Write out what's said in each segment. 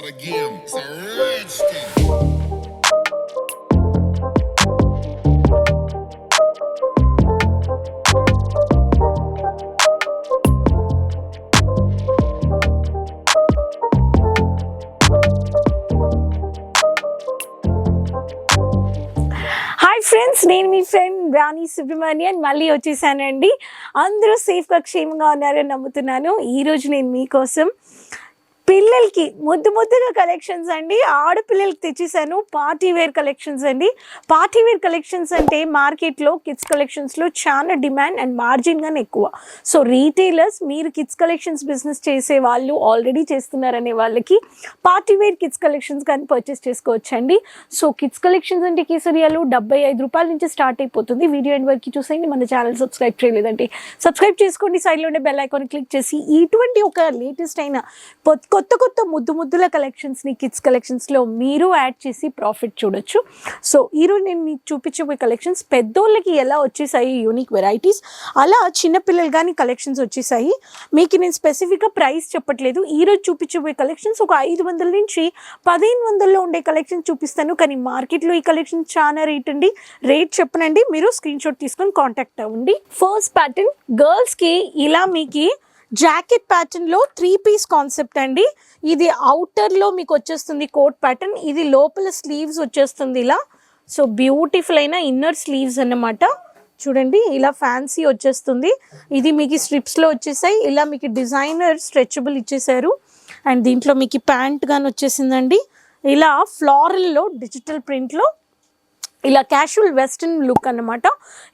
of the. It's a hi friends నేను మీ friend రాణి సుబ్రహ్మణ్యన్. మళ్ళీ వచ్చేసానండి. అందరూ సేఫ్గా క్షేమంగా ఉన్నారని నమ్ముతున్నాను. ఈరోజు నేను మీకోసం పిల్లలకి ముద్దు ముద్దుగా కలెక్షన్స్ అండి. ఆడపిల్లలకి తెచ్చేసాను. పార్టీ వేర్ కలెక్షన్స్ అండి. పార్టీ వేర్ కలెక్షన్స్ అంటే మార్కెట్లో కిడ్స్ కలెక్షన్స్లో చాలా డిమాండ్ అండ్ మార్జిన్ గానే ఎక్కువ. సో రీటైలర్స్ మీరు కిడ్స్ కలెక్షన్స్ బిజినెస్ చేసే వాళ్ళు ఆల్రెడీ చేస్తున్నారనే వాళ్ళకి పార్టీ వేర్ కిడ్స్ కలెక్షన్స్ కానీ పర్చేస్ చేసుకోవచ్చండి. సో కిడ్స్ కలెక్షన్స్ అంటే కేసరియాలు డెబ్బై ఐదు రూపాయల నుంచి స్టార్ట్ అయిపోతుంది. వీడియో ఎండ్ వరకు చూసేయండి. మన ఛానల్ సబ్స్క్రైబ్ చేయలేదంటే. సబ్స్క్రైబ్ చేసుకోండి. సైడ్లో ఉండే బెల్ ఐకాన్ క్లిక్ చేసి ఇటువంటి ఒక లేటెస్ట్ అయిన కొత్త కొత్త కొత్త ముద్దు ముద్దుల కలెక్షన్స్ని కిడ్స్ కలెక్షన్స్లో మీరు యాడ్ చేసి ప్రాఫిట్ చూడొచ్చు. సో ఈరోజు నేను మీకు చూపించబోయే కలెక్షన్స్ పెద్దోళ్ళకి ఎలా వచ్చేసాయి యూనిక్ వెరైటీస్ అలా చిన్నపిల్లలు కానీ కలెక్షన్స్ వచ్చేసాయి. మీకు నేను స్పెసిఫిక్గా ప్రైస్ చెప్పట్లేదు. ఈరోజు చూపించబోయే కలెక్షన్స్ ఒక ఐదు వందల నుంచి పదిహేను వందల్లో ఉండే కలెక్షన్స్ చూపిస్తాను. కానీ మార్కెట్లో ఈ కలెక్షన్ చాలా రేట్ అండి. రేట్ చెప్పనండి. మీరు స్క్రీన్ షాట్ తీసుకొని కాంటాక్ట్ అవ్వండి. ఫస్ట్ ప్యాటర్న్ గర్ల్స్కి ఇలా మీకు జాకెట్ ప్యాటర్న్లో త్రీ పీస్ కాన్సెప్ట్ అండి. ఇది అవుటర్లో మీకు వచ్చేస్తుంది కోట్ ప్యాటర్న్ ఇది లోపల స్లీవ్స్ వచ్చేస్తుంది ఇలా. సో బ్యూటిఫుల్ అయిన ఇన్నర్ స్లీవ్స్ అన్నమాట. చూడండి ఇలా ఫ్యాన్సీ వచ్చేస్తుంది. ఇది మీకు స్ట్రిప్స్లో వచ్చేసాయి. ఇలా మీకు డిజైనర్ స్ట్రెచబుల్ ఇచ్చేసారు. అండ్ దీంట్లో మీకు ప్యాంట్ కానీ వచ్చేసిందండి. ఇలా ఫ్లారల్లో డిజిటల్ ప్రింట్లో ఇలా క్యాషువల్ వెస్ట్రన్ లుక్ అన్నమాట.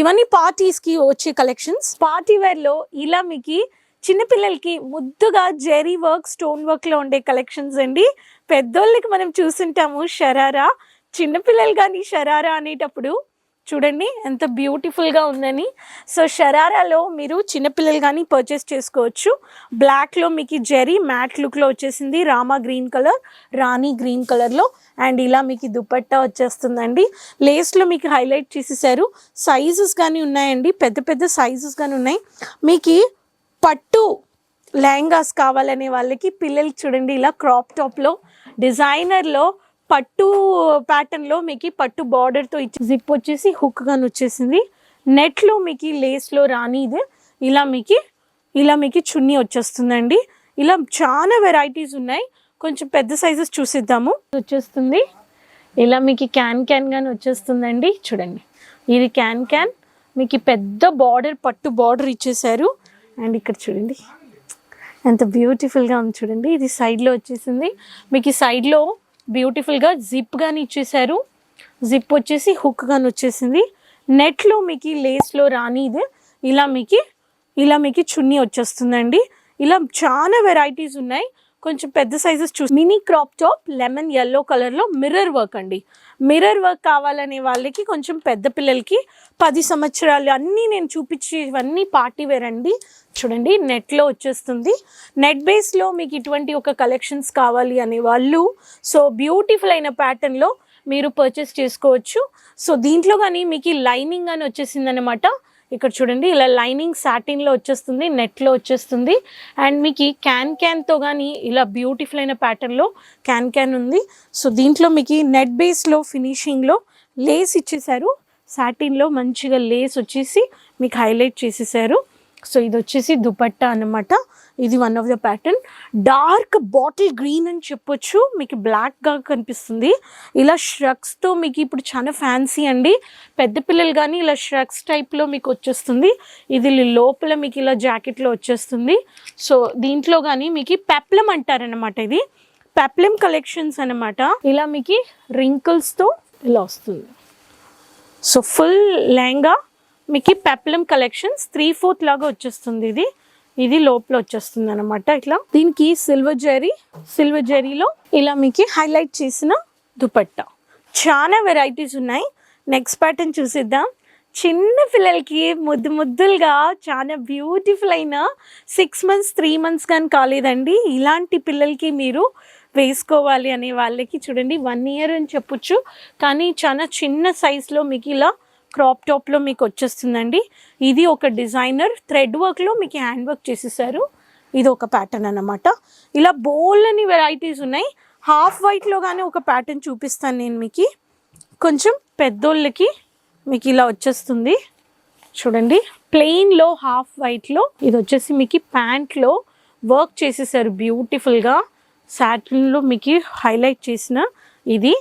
ఇవన్నీ పార్టీస్కి వచ్చే కలెక్షన్స్ పార్టీ వేర్లో ఇలా మీకు చిన్నపిల్లలకి ముద్దుగా జెరీ వర్క్ స్టోన్ వర్క్లో ఉండే కలెక్షన్స్ అండి. పెద్దోళ్ళకి మనం చూసుంటాము షరారా. చిన్నపిల్లలు కానీ షరారా అనేటప్పుడు చూడండి ఎంత బ్యూటిఫుల్గా ఉందని. సో షరారాలో మీరు చిన్నపిల్లలు కానీ పర్చేస్ చేసుకోవచ్చు. బ్లాక్లో మీకు జెరీ మ్యాట్ లుక్లో వచ్చేసింది. రామా గ్రీన్ కలర్ రాణి గ్రీన్ కలర్లో అండ్ ఇలా మీకు దుపట్టా వచ్చేస్తుందండి. లేస్లో మీకు హైలైట్ చేసేసారు. సైజెస్ కానీ ఉన్నాయండి. పెద్ద పెద్ద సైజెస్ కానీ ఉన్నాయి. మీకు పట్టు లెహంగాస్ కావాలనే వాళ్ళకి పిల్లలకి చూడండి ఇలా క్రాప్ టాప్లో డిజైనర్లో పట్టు ప్యాటర్న్లో మీకు పట్టు బార్డర్తో ఇచ్చి జిప్ వచ్చేసి హుక్ గాని వచ్చేసింది. నెట్లో మీకు లేస్లో రాని ఇది. ఇలా మీకు ఇలా మీకు చున్నీ వచ్చేస్తుందండి. ఇలా చాలా వెరైటీస్ ఉన్నాయి. కొంచెం పెద్ద సైజెస్ చూసిద్దాము. వచ్చేస్తుంది. ఇలా మీకు క్యాన్ క్యాన్ కానీ వచ్చేస్తుందండి. చూడండి. ఇది క్యాన్ క్యాన్ మీకు పెద్ద బార్డర్ పట్టు బార్డర్ ఇచ్చేసారు అండ్ ఇక్కడ చూడండి. ఎంత బ్యూటిఫుల్గా ఉంది చూడండి. ఇది సైడ్లో వచ్చేసింది. మీకు ఈ సైడ్లో బ్యూటిఫుల్గా జిప్ కానీ ఇచ్చేసారు జిప్ వచ్చేసి హుక్ కానీ వచ్చేసింది. నెట్లో మీకు లేస్లో రాని ఇది. ఇలా మీకు ఇలా మీకు చున్నీ వచ్చేస్తుందండి. ఇలా చాలా వెరైటీస్ ఉన్నాయి. కొంచెం పెద్ద సైజెస్ చూసి mini crop top lemon yellow కలర్లో మిర్రర్ వర్క్ అండి. మిర్రర్ వర్క్ కావాలనే వాళ్ళకి కొంచెం పెద్ద పిల్లలకి పది సంవత్సరాలు అన్నీ నేను చూపించేవన్నీ పార్టీ వేర్ అండి. చూడండి నెట్లో వచ్చేస్తుంది. నెట్ బేస్లో మీకు ఇటువంటి ఒక కలెక్షన్స్ కావాలి అనే వాళ్ళు సో బ్యూటిఫుల్ అయిన ప్యాటర్న్లో మీరు పర్చేస్ చేసుకోవచ్చు. సో దీంట్లో కానీ మీకు లైనింగ్ అని వచ్చేసింది అనమాట ఇక్కడ చూడండి ఇలా లైనింగ్ సాటిన్లో వచ్చేస్తుంది నెట్లో వచ్చేస్తుంది. అండ్ మీకు క్యాన్ క్యాన్తో కానీ ఇలా బ్యూటిఫుల్ అయిన ప్యాటర్న్లో క్యాన్ క్యాన్ ఉంది. సో దీంట్లో మీకు నెట్ బేస్లో ఫినిషింగ్లో లేస్ ఇచ్చేసారు. సాటిన్లో మంచిగా లేస్ వచ్చేసి మీకు హైలైట్ చేసేసారు. సో ఇది వచ్చేసి దుపట్టా అన్నమాట. ఇది one of the pattern dark bottle green అని చెప్పొచ్చు. మీకు బ్లాక్గా కనిపిస్తుంది. ఇలా ష్రగ్స్తో మీకు ఇప్పుడు చాలా ఫ్యాన్సీ అండి. పెద్ద పిల్లలు కానీ ఇలా ష్రగ్స్ టైప్లో మీకు వచ్చేస్తుంది. ఇది లోపల మీకు ఇలా జాకెట్లో వచ్చేస్తుంది. సో దీంట్లో కానీ మీకు పెప్లం అంటారనమాట ఇది. పెప్లం కలెక్షన్స్ అన్నమాట. ఇలా మీకు రింకిల్స్తో ఇలా వస్తుంది. సో ఫుల్ లెహంగా మీకు పెప్లం కలెక్షన్స్ త్రీ ఫోర్త్ లాగా వచ్చేస్తుంది ఇది. ఇది లోపల వచ్చేస్తుంది అనమాట ఇట్లా. దీనికి సిల్వర్ జరీ సిల్వర్ జరీలో ఇలా మీకు హైలైట్ చేసిన దుపట్టా. చాలా వెరైటీస్ ఉన్నాయి. నెక్స్ట్ ప్యాటర్న్ చూసిద్దాం. చిన్న పిల్లలకి ముద్దు ముద్దులుగా చాలా బ్యూటిఫుల్ అయిన సిక్స్ మంత్స్ త్రీ మంత్స్ కానీ కాలేదండి. ఇలాంటి పిల్లలకి మీరు వేసుకోవాలి అనే వాళ్ళకి చూడండి వన్ ఇయర్ అని చెప్పొచ్చు. కానీ చాలా చిన్న సైజులో మీకు ఇలా క్రాప్ టాప్లో మీకు వచ్చేస్తుందండి. ఇది ఒక డిజైనర్ థ్రెడ్ వర్క్లో మీకు హ్యాండ్ వర్క్ చేసేసారు. ఇది ఒక ప్యాటర్న్ అనమాట ఇలా బోల్ అని వెరైటీస్ ఉన్నాయి. హాఫ్ వైట్లో కానీ ఒక ప్యాటర్న్ చూపిస్తాను నేను మీకు. కొంచెం పెద్దోళ్ళకి మీకు ఇలా వచ్చేస్తుంది. చూడండి. ప్లెయిన్లో హాఫ్ వైట్లో ఇది వచ్చేసి మీకు ప్యాంట్లో వర్క్ చేసేసారు. బ్యూటిఫుల్గా శాటిన్లో మీకు హైలైట్ చేసిన ఇది.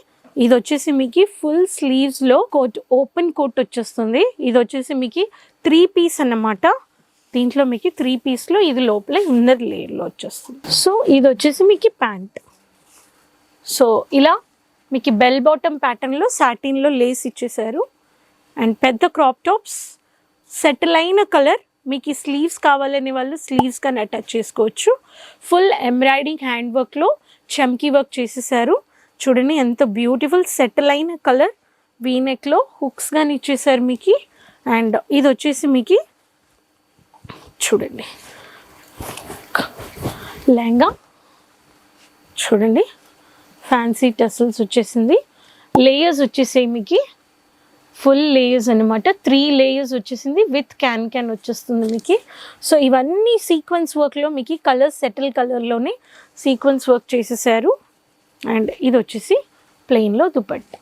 ఇది వచ్చేసి మీకు ఫుల్ స్లీవ్స్లో కోట్ ఓపెన్ కోట్ వచ్చేస్తుంది. ఇది వచ్చేసి మీకు త్రీ పీస్ అన్నమాట. దీంట్లో మీకు త్రీ పీస్లో ఇది లోపల ఇన్నర్ లేయర్లో వచ్చేస్తుంది. సో ఇది వచ్చేసి మీకు ప్యాంట్. సో ఇలా మీకు బెల్ బాటమ్ ప్యాటర్న్లో సాటిన్లో లేస్ ఇచ్చేసారు. అండ్ పెద్ద క్రాప్ టాప్స్ సెటిల్ అయిన కలర్ మీకు స్లీవ్స్ కావాలనే వాళ్ళు స్లీవ్స్ కానీ అటాచ్ చేసుకోవచ్చు. ఫుల్ ఎంబ్రాయిడింగ్ హ్యాండ్ వర్క్లో చమ్కీ వర్క్ చేసేసారు. చూడండి ఎంత బ్యూటిఫుల్ సెటిల్ అయిన కలర్ వీనెక్లో హుక్స్ కానీ ఇచ్చేసారు మీకు. అండ్ ఇది వచ్చేసి మీకు చూడండి. లెహంగా చూడండి ఫ్యాన్సీ టెసల్స్ వచ్చేసింది. లేయర్స్ వచ్చేసాయి మీకు. ఫుల్ లేయర్స్ అనమాట త్రీ లేయర్స్ వచ్చేసింది విత్ క్యాన్ క్యాన్ వచ్చేస్తుంది మీకు. సో ఇవన్నీ సీక్వెన్స్ వర్క్లో మీకు కలర్స్ సెటిల్ కలర్లోనే సీక్వెన్స్ వర్క్ చేసేసారు. అండ్ ఇది వచ్చేసి ప్లెయిన్లో దుపట్టా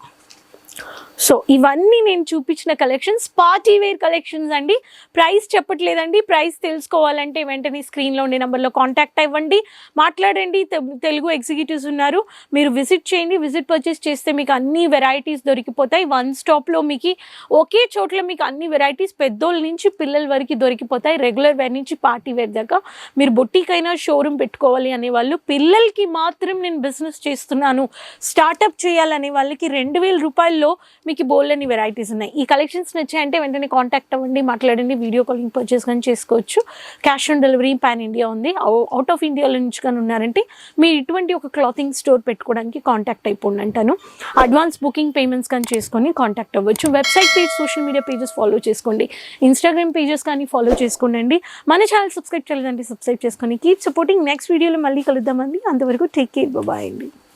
సో ఇవన్నీ నేను చూపించిన కలెక్షన్స్ పార్టీ వేర్ కలెక్షన్స్ అండి. ప్రైస్ చెప్పట్లేదండి. ప్రైస్ తెలుసుకోవాలంటే వెంటనే స్క్రీన్లో ఉండే నెంబర్లో కాంటాక్ట్ అవ్వండి. మాట్లాడండి. తెలుగు ఎగ్జిక్యూటివ్స్ ఉన్నారు. మీరు విజిట్ చేయండి. విజిట్ పర్చేస్ చేస్తే మీకు అన్ని వెరైటీస్ దొరికిపోతాయి. వన్ స్టాప్లో మీకు ఒకే చోట్ల మీకు అన్ని వెరైటీస్ పెద్దోళ్ళ నుంచి పిల్లల వరకు దొరికిపోతాయి. రెగ్యులర్ వేర్ నుంచి పార్టీ వేర్ దాకా. మీరు బొట్టికైనా షోరూమ్ పెట్టుకోవాలి అనే వాళ్ళు పిల్లలకి మాత్రం నేను బిజినెస్ చేస్తున్నాను. స్టార్టప్ చేయాలనే వాళ్ళకి రెండు వేల రూపాయల్లో మీకు బోల్డ్ అని వెరైటీస్ ఉన్నాయి. ఈ కలెక్షన్స్ నచ్చాయంటే వెంటనే కాంటాక్ట్ అవ్వండి మాట్లాడండి వీడియో కాలింగ్ పర్చేస్ కానీ చేసుకోవచ్చు. Cash on delivery pan India ఉంది. అవుట్ ఆఫ్ ఇండియాలో నుంచి కానీ ఉన్నారంటే మీరు ఇటువంటి ఒక క్లాతింగ్ స్టోర్ పెట్టుకోవడానికి కాంటాక్ట్ అయిపోండి అంటాను అడ్వాన్స్ బుకింగ్ పేమెంట్స్ కానీ చేసుకొని కాంటాక్ట్ అవ్వచ్చు. Website page social media pages follow చేసుకోండి. ఇన్స్టాగ్రామ్ పేజెస్ కానీ ఫాలో చేసుకోండి మన ఛానల్ సబ్స్క్రైబ్ చేయలేదంటే సబ్స్క్రైబ్ చేసుకొని కీప్ సపోర్టింగ్ నెక్స్ట్ వీడియోలో మళ్ళీ కలుద్దామండి. అంతవరకు టేక్ కేర్ బాయ్ అండి.